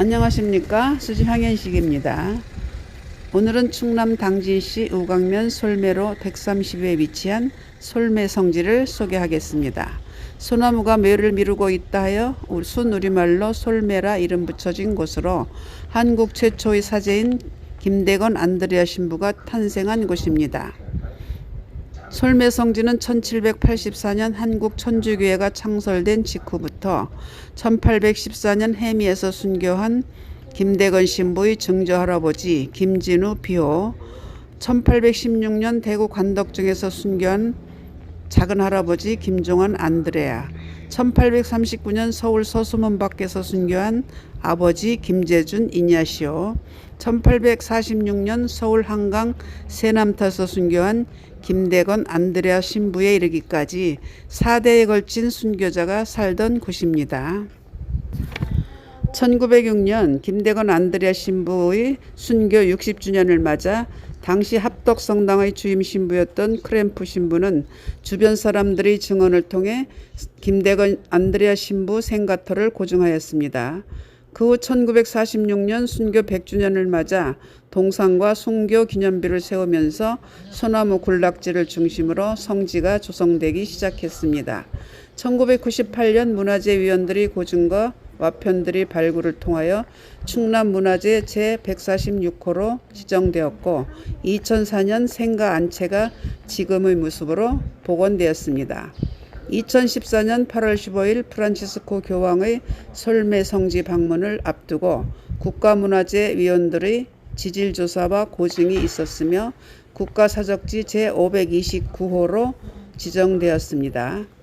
안녕하십니까 수지 황현식입니다. 오늘은 충남 당진시 우강면 솔매로 130에 위치한 솔매 성지를 소개하겠습니다. 소나무가 매를 미루고 있다 하여 우리 순우리말로 솔매라 이름 붙여진 곳으로 한국 최초의 사제인 김대건 안드레아 신부가 탄생한 곳입니다. 솔매성지는 1784년 한국 천주교회가 창설된 직후부터 1814년 해미에서 순교한 김대건 신부의 증조 할아버지 김진우 비호 1816년 대구 관덕중에서 순교한 작은 할아버지 김종환 안드레아 1839년 서울 서수문 밖에서 순교한 아버지 김재준 이냐시오 1846년 서울 한강 세남터에서 순교한 김대건 안드레아 신부에 이르기까지 4대에 걸친 순교자가 살던 곳입니다. 1906년 김대건 안드레아 신부의 순교 60주년을 맞아 당시 합덕성당의 주임 신부였던 크램프 신부는 주변 사람들의 증언을 통해 김대건 안드레아 신부 생가터를 고증하였습니다. 그 후 1946년 순교 100주년을 맞아 동상과 순교 기념비를 세우면서 소나무 군락지를 중심으로 성지가 조성되기 시작했습니다. 1998년 문화재위원들의 고증과 와편들의 발굴을 통하여 충남문화재 제146호로 지정되었고 2004년 생가 안채가 지금의 모습으로 복원되었습니다. 2014년 8월 15일 프란치스코 교황의 솔메 성지 방문을 앞두고 국가문화재 위원들의 지질 조사와 고증이 있었으며 국가사적지 제529호로 지정되었습니다.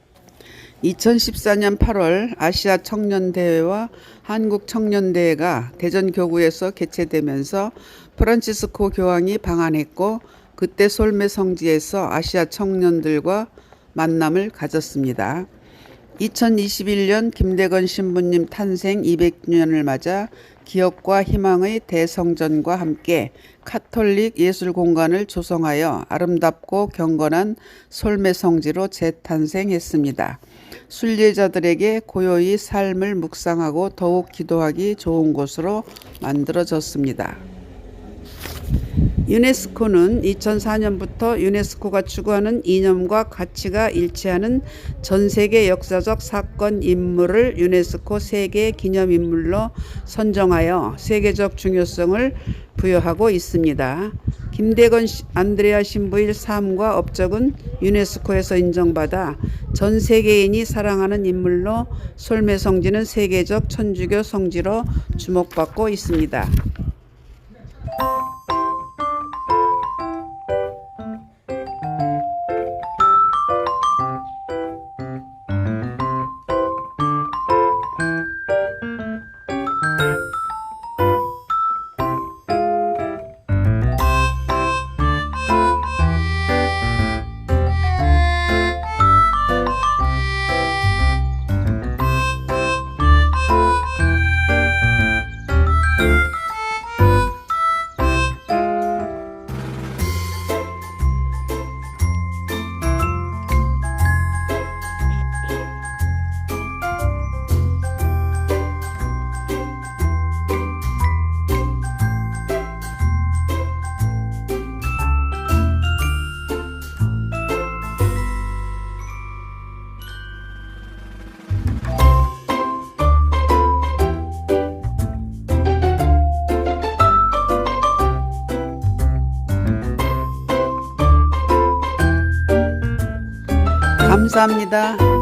2014년 8월 아시아 청년대회와 한국 청년대회가 대전 교구에서 개최되면서 프란치스코 교황이 방한했고 그때 솔메 성지에서 아시아 청년들과 만남을 가졌습니다. 2021년 김대건 신부님 탄생 200년을 맞아 기억과 희망의 대성전과 함께 카톨릭 예술 공간을 조성하여 아름답고 경건한 솔메 성지로 재탄생했습니다. 순례자들에게 고요히 삶을 묵상하고 더욱 기도하기 좋은 곳으로 만들어졌습니다. 유네스코는 2004년부터 유네스코가 추구하는 이념과 가치가 일치하는 전 세계 역사적 사건 인물을 유네스코 세계 기념인물로 선정하여 세계적 중요성을 부여하고 있습니다. 김대건 안드레아 신부의 삶과 업적은 유네스코에서 인정받아 전 세계인이 사랑하는 인물로 솔메 성지는 세계적 천주교 성지로 주목받고 있습니다. 감사합니다.